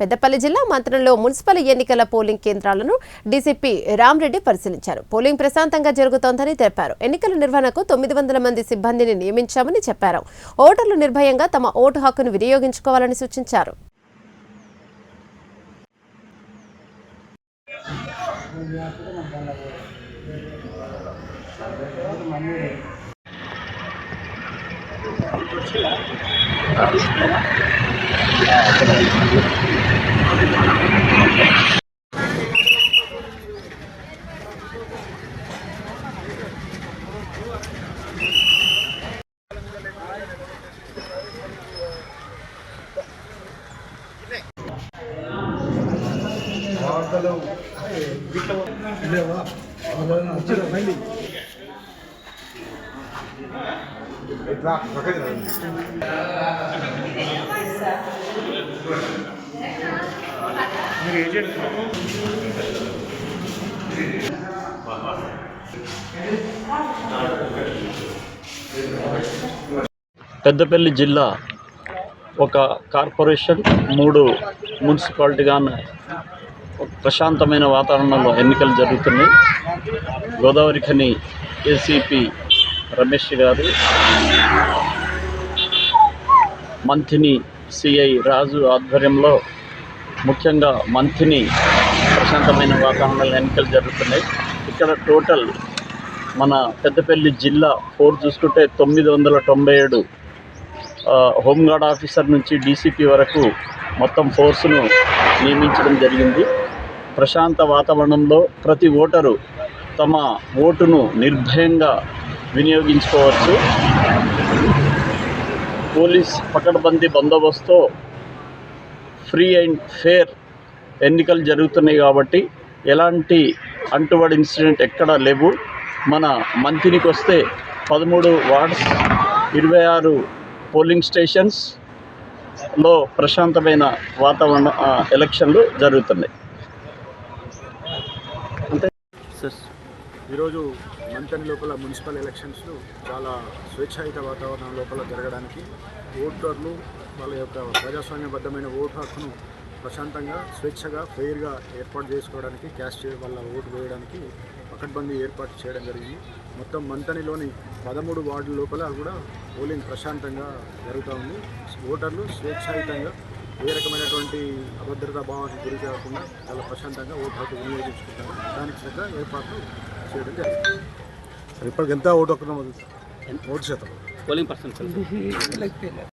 పెద్దపల్లి జిల్లా మంత్రంలో మున్సిపల్ ఎన్నికల పోలింగ్ కేంద్రాలను డీసీపీ రామ్రెడ్డి పరిశీలించారు. పోలింగ్ ప్రశాంతంగా జరుగుతోందని తెలిపారు. ఎన్నికల నిర్వహణకు తొమ్మిది వందల మంది సిబ్బందిని నియమించామని చెప్పారు. ఓటర్లు నిర్భయంగా తమ ఓటు హక్కును వినియోగించుకోవాలని సూచించారు. వార్తలు లేవా వాళ్ళని అచ్చిన రండి పెద్దపల్లి జిల్లా ఒక కార్పొరేషన్ మూడు మున్సిపాలిటీగాను ప్రశాంతమైన వాతావరణంలో ఎన్నికలు జరుగుతున్నాయి. గోదావరి ఖని ఏసీపీ రమేష్ గారు మంత్రిని సిఐ రాజు ఆధ్వర్యంలో ముఖ్యంగా మంత్రిని ప్రశాంతమైన వాతావరణంలో ఎన్నికలు జరుగుతున్నాయి. ఇక్కడ టోటల్ మన పెద్దపల్లి జిల్లా ఫోర్ చూసుకుంటే తొమ్మిది వందల తొంభై ఏడు హోంగార్డ్ ఆఫీసర్ నుంచి డీసీపీ వరకు మొత్తం ఫోర్స్ను నియమించడం జరిగింది. ప్రశాంత వాతావరణంలో ప్రతి ఓటరు తమ ఓటును నిర్భయంగా వినియోగించుకోవచ్చు. పోలీస్ పకడ్బందీ బందోబస్తు ఫ్రీ అండ్ ఫేర్ ఎన్నికలు జరుగుతున్నాయి కాబట్టి ఎలాంటి అంటుబడి ఇన్సిడెంట్ ఎక్కడా లేవు. మన మంత్రికి వస్తే పదమూడు వార్డ్స్ ఇరవై ఆరు పోలింగ్ స్టేషన్స్లో ప్రశాంతమైన వాతావరణ ఎలక్షన్లు జరుగుతున్నాయి. ఈరోజు మంతని లోపల మున్సిపల్ ఎలక్షన్స్ చాలా స్వేచ్ఛాయుత వాతావరణం లోపల జరగడానికి ఓటర్లు వాళ్ళ యొక్క ప్రజాస్వామ్యబద్ధమైన ఓటు హక్కును ప్రశాంతంగా స్వేచ్ఛగా ఫెయిర్గా ఏర్పాటు చేసుకోవడానికి క్యాష్ చే వాళ్ళ ఓటు వేయడానికి పకడ్బందీ ఏర్పాటు చేయడం జరిగింది. మొత్తం మంతనిలోని పదమూడు వార్డుల లోపల కూడా పోలింగ్ ప్రశాంతంగా జరుగుతూ ఉంది. ఓటర్లు స్వేచ్ఛాయుతంగా ఏ రకమైనటువంటి అభద్రతా భావానికి గురి కాకుండా చాలా ప్రశాంతంగా ఓటు హక్కు వినియోగించుకుంటారు దానికి తగ్గ ఏర్పాట్లు చేయడం జరిగింది. ఇప్పటికి ఎంత ఓటు నమోదు ఓటు శాతం? Polling percent